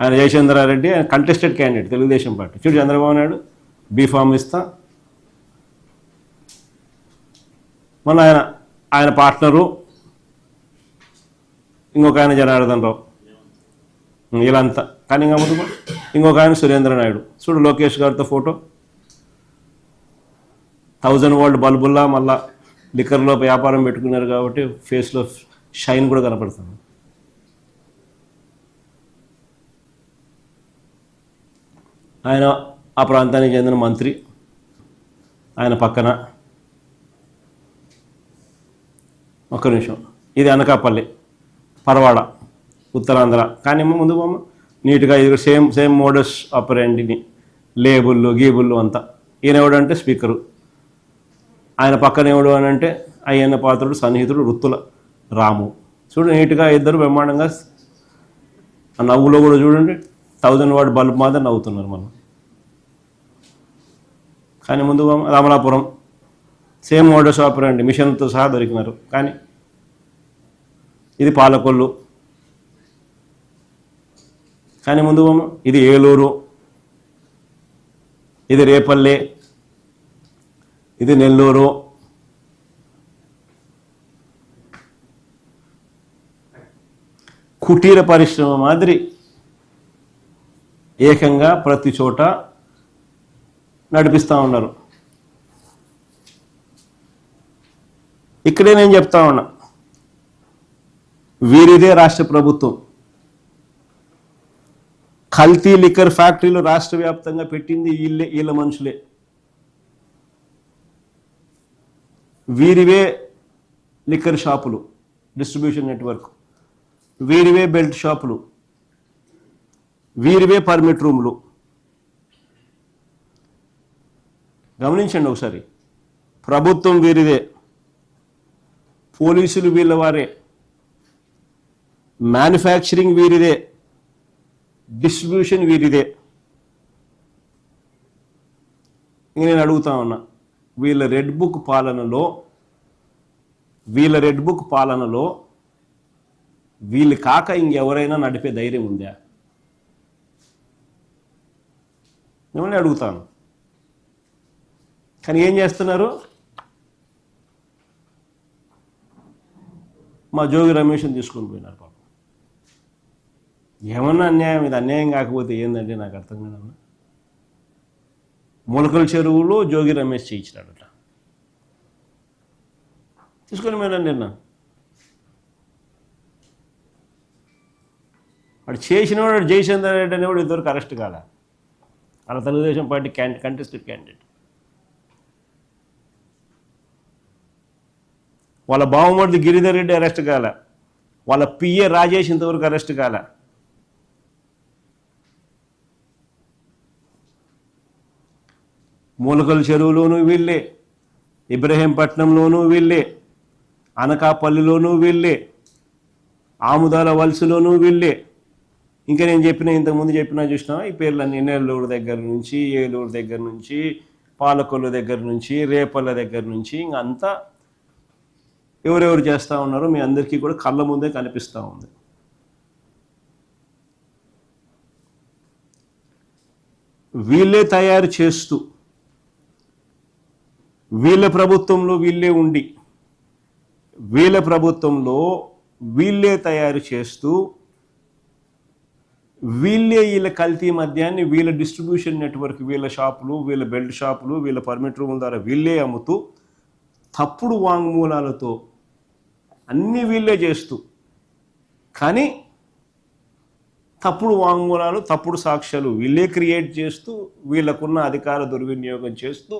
ఆయన జయచంద్రారెడ్డి ఆయన contested candidate Telugu Desam party. చూడు చంద్రబాబు నాయుడు బీఫామ్ ఇస్తా. మొన్న ఆయన ఆయన పార్ట్నరు ఇంకొక ఆయన జనార్దన్ రావు. వీళ్ళంతా కానీ ఇంకా ముందు ఇంకొక ఆయన సురేంద్ర నాయుడు. చూడు లోకేష్ గారితో ఫోటో. థౌజండ్ వోల్ట్ బల్బుల్లా మళ్ళా లిక్కర్లో వ్యాపారం పెట్టుకున్నారు కాబట్టి ఫేస్లో షైన్ కూడా కనపడుతుంది. ఆయన ఆ ప్రాంతానికి చెందిన మంత్రి. ఆయన పక్కన ఒక్క నిమిషం. ఇది అనకాపల్లి పరవాడ ఉత్తరాంధ్ర. కానీ ఏమో ముందు బొమ్మ నీట్గా ఇది సేమ్ సేమ్ మోడస్ ఆపరేంటిని లేబుల్లు గీబుల్లు అంతా. ఈయన ఎవడంటే స్పీకరు. ఆయన పక్కన ఎవడు అని అంటే అయ్యన్న పాత్రుడు సన్నిహితుడు వృత్తుల రాము. చూడు నీట్గా ఇద్దరు బ్రహ్మాండంగా ఆ నవ్వులో కూడా చూడండి థౌజండ్ వాట్ బల్బ్ మాత్రం నవ్వుతున్నారు మనం కానీ ముందు రామలాపురం. సేమ్ మోడల్స్ ఆపరేంటి మిషన్తో సహా దొరికినారు. కానీ ఇది పాలకొల్లు. కానీ ముందు ఇది ఏలూరు. ఇది రేపల్లె. ఇది నెల్లూరు. కుటీర పరిశ్రమ మాదిరి ఏకంగా ప్రతి చోట నడిపిస్తూ ఉన్నారు. ఇక్కడే నేను చెప్తా ఉన్నా. వీరిదే రాష్ట్ర ప్రభుత్వం. కల్తీ లిక్కర్ ఫ్యాక్టరీలు రాష్ట్ర వ్యాప్తంగా పెట్టింది వీళ్ళే వీళ్ళ మనుషులే. వీరివే లిక్కర్ షాపులు డిస్ట్రిబ్యూషన్ నెట్వర్క్. వీరివే బెల్ట్ షాపులు. వీరివే పర్మిట్ రూములు. గమనించండి ఒకసారి. ప్రభుత్వం వీరిదే. పోలీసులు వీళ్ళ వారే. మ్యానుఫ్యాక్చరింగ్ వీరిదే. డిస్ట్రిబ్యూషన్ వీరిదే. ఇంక నేను అడుగుతా ఉన్నా వీళ్ళ రెడ్ బుక్ పాలనలో వీళ్ళ రెడ్ బుక్ పాలనలో వీళ్ళు కాక ఇంకెవరైనా నడిపే ధైర్యం ఉందా? మిమ్మల్ని అడుగుతాను. కానీ ఏం చేస్తున్నారు? మా జోగి రమేష్ని తీసుకొని పోయినారు పాపం. ఏమన్నా అన్యాయం? ఇది అన్యాయం కాకపోతే ఏందంటే నాకు అర్థం కాదన్నా. మొలకల చెరువులో జోగి రమేష్ చేయించినాడట. తీసుకొని పోయినాను నిన్న. వాడు చేసినవాడు జయచంద్ర రెడ్డి అనేవాడు ఇద్దరికి అరెస్ట్ కాల. వాళ్ళ Telugudesam party candi contested candidate. వాళ్ళ బావమరిది గిరిధర్ రెడ్డి అరెస్ట్ కాల. వాళ్ళ పిఏ రాజేష్ ఇంతవరకు అరెస్ట్ కాల. మూలకల చెరువులోనూ వీళ్ళే ఇబ్రహీంపట్నంలోనూ వీళ్ళే అనకాపల్లిలోనూ వీళ్ళే ఆముదాల వలసలోనూ వీళ్ళే. ఇంకా నేను చెప్పిన ఇంతకుముందు చెప్పినా చూసినా ఈ పేర్లన్నీ నెల్లూరు దగ్గర నుంచి ఏలూరు దగ్గర నుంచి పాలకొల్లు దగ్గర నుంచి రేపల్ల దగ్గర నుంచి ఇంక అంతా ఎవరెవరు చేస్తూ ఉన్నారో మీ అందరికీ కూడా కళ్ళ ముందే కనిపిస్తూ ఉంది. వీళ్ళే తయారు చేస్తూ వీళ్ళ ప్రభుత్వంలో వీళ్ళే ఉండి వీళ్ళ ప్రభుత్వంలో వీళ్ళే తయారు చేస్తూ వీళ్ళే వీళ్ళ కల్తీ మద్యాన్ని వీళ్ళ డిస్ట్రిబ్యూషన్ నెట్వర్క్ వీళ్ళ షాపులు వీళ్ళ బెల్ట్ షాపులు వీళ్ళ పర్మిట్ రూముల ద్వారా వీళ్ళే అమ్ముతూ తప్పుడు వాంగ్మూలాలతో అన్నీ వీళ్ళే చేస్తూ. కానీ తప్పుడు వాంగ్మూలాలు తప్పుడు సాక్ష్యాలు వీళ్ళే క్రియేట్ చేస్తూ వీళ్ళకున్న అధికార దుర్వినియోగం చేస్తూ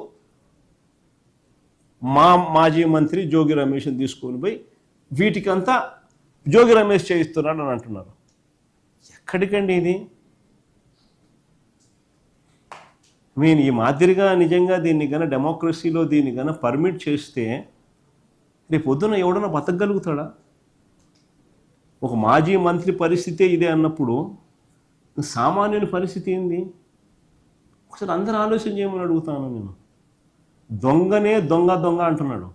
మా మాజీ మంత్రి జోగి రమేష్ని తీసుకొని పోయి వీటికంతా జోగి రమేష్ చేయిస్తున్నాడు అని అంటున్నారు. ఎక్కడికండి ఇది? మీన్ ఈ మాదిరిగా నిజంగా దీన్ని గన డెమోక్రసీలో దీన్ని గన పర్మిట్ చేస్తే రేపు పొద్దున ఎవడన్నా బతకగలుగుతాడా? ఒక మాజీ మంత్రి పరిస్థితే ఇదే అన్నప్పుడు సామాన్యుని పరిస్థితి ఏంది? ఒకసారి అందరూ ఆలోచన చేయమని అడుగుతాను నేను. దొంగనే దొంగ దొంగ అంటున్నాడు.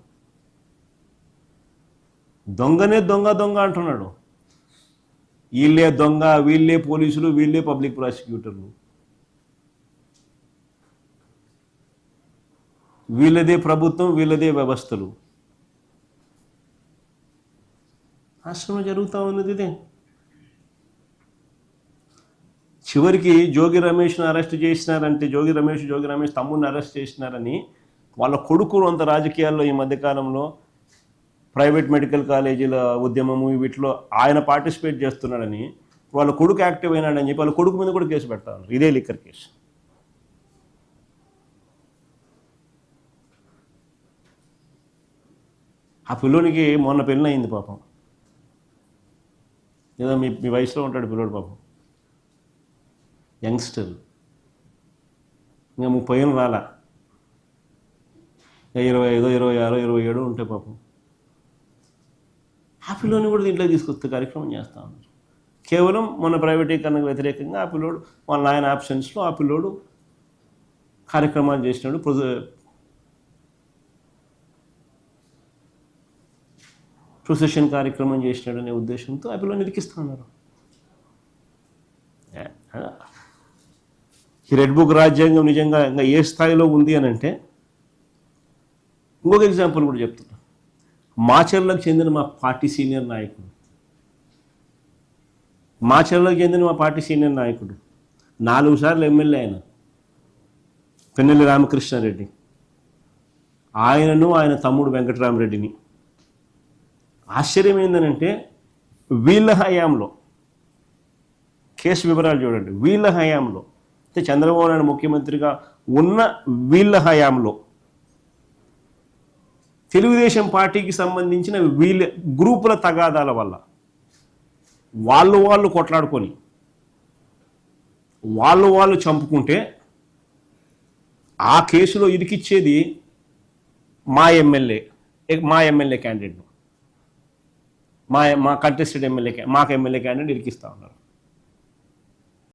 దొంగనే దొంగ దొంగ అంటున్నాడు. వీళ్ళే దొంగ వీళ్ళే పోలీసులు వీళ్ళే పబ్లిక్ ప్రాసిక్యూటర్లు. వీళ్ళదే ప్రభుత్వం వీళ్ళదే వ్యవస్థలు. రాష్ట్రంలో జరుగుతూ ఉన్నది ఇదే. చివరికి జోగి రమేష్ను అరెస్ట్ చేసినారంటే జోగి రమేష్ జోగి రమేష్ తమ్ముడిని అరెస్ట్ చేసినారని వాళ్ళ కొడుకులు అంత రాజకీయాల్లో ఈ మధ్యకాలంలో ప్రైవేట్ మెడికల్ కాలేజీల ఉద్యమము వీటిలో ఆయన పార్టిసిపేట్ చేస్తున్నాడని వాళ్ళ కొడుకు యాక్టివ్ అయినాడని చెప్పి వాళ్ళ కొడుకు మీద కూడా కేసు పెడతా ఉన్నారు. ఇదే లిక్కర్ కేసు. ఆ పిల్లోనికి మొన్న పెళ్ళి అయింది పాపం. ఏదో మీ మీ వయసులో ఉంటాడు పిల్లోడు పాపం. యంగ్స్టర్ ఇంకా ముప్పై ఏళ్ళు రాలా. ఇరవై ఐదో ఇరవై ఆరో ఇరవై ఏడో ఉంటే పాపం. ఆ పిల్లోని కూడా దీంట్లో తీసుకొస్తే కార్యక్రమం చేస్తూ ఉన్నారు. కేవలం మన ప్రైవేటీకరణకు వ్యతిరేకంగా ఆ పిల్లోడు వాళ్ళ నాయన ఆప్షన్స్లో ఆ పిల్లోడు కార్యక్రమాలు చేసినాడు ప్రొసెషన్ కార్యక్రమం చేసినాడు అనే ఉద్దేశంతో ఆ పిల్లని ఇరికిస్తూ ఉన్నారు ఈ రెడ్ బుక్ రాజ్యాంగం నిజంగా ఇంకా ఏ స్థాయిలో ఉంది అని అంటే ఇంకొక ఎగ్జాంపుల్ కూడా చెప్తున్నా. మాచర్లకు చెందిన మా పార్టీ సీనియర్ నాయకుడు. మాచర్లకు చెందిన మా పార్టీ సీనియర్ నాయకుడు. నాలుగు సార్లు ఎమ్మెల్యే ఆయన. పెన్నెల్లి రామకృష్ణారెడ్డి. ఆయనను ఆయన తమ్ముడు వెంకటరామరెడ్డిని. ఆశ్చర్యం ఏంటంటే వీళ్ళ హయాంలో కేసు వివరాలు చూడండి. వీళ్ళ హయాంలో అంటే చంద్రబాబు నాయుడు ముఖ్యమంత్రిగా ఉన్న వీళ్ళ హయాంలో తెలుగుదేశం పార్టీకి సంబంధించిన వీళ్ళ గ్రూపుల తగాదాల వల్ల వాళ్ళు వాళ్ళు కొట్లాడుకొని వాళ్ళు వాళ్ళు చంపుకుంటే ఆ కేసులో ఇరికిచ్చేది మా ఎమ్మెల్యే మా ఎమ్మెల్యే క్యాండిడేట్ను మా మా కంటెస్టెడ్ ఎమ్మెల్యే మాకు ఎమ్మెల్యే క్యాండిడేట్ ఇరికిస్తూ ఉన్నారు.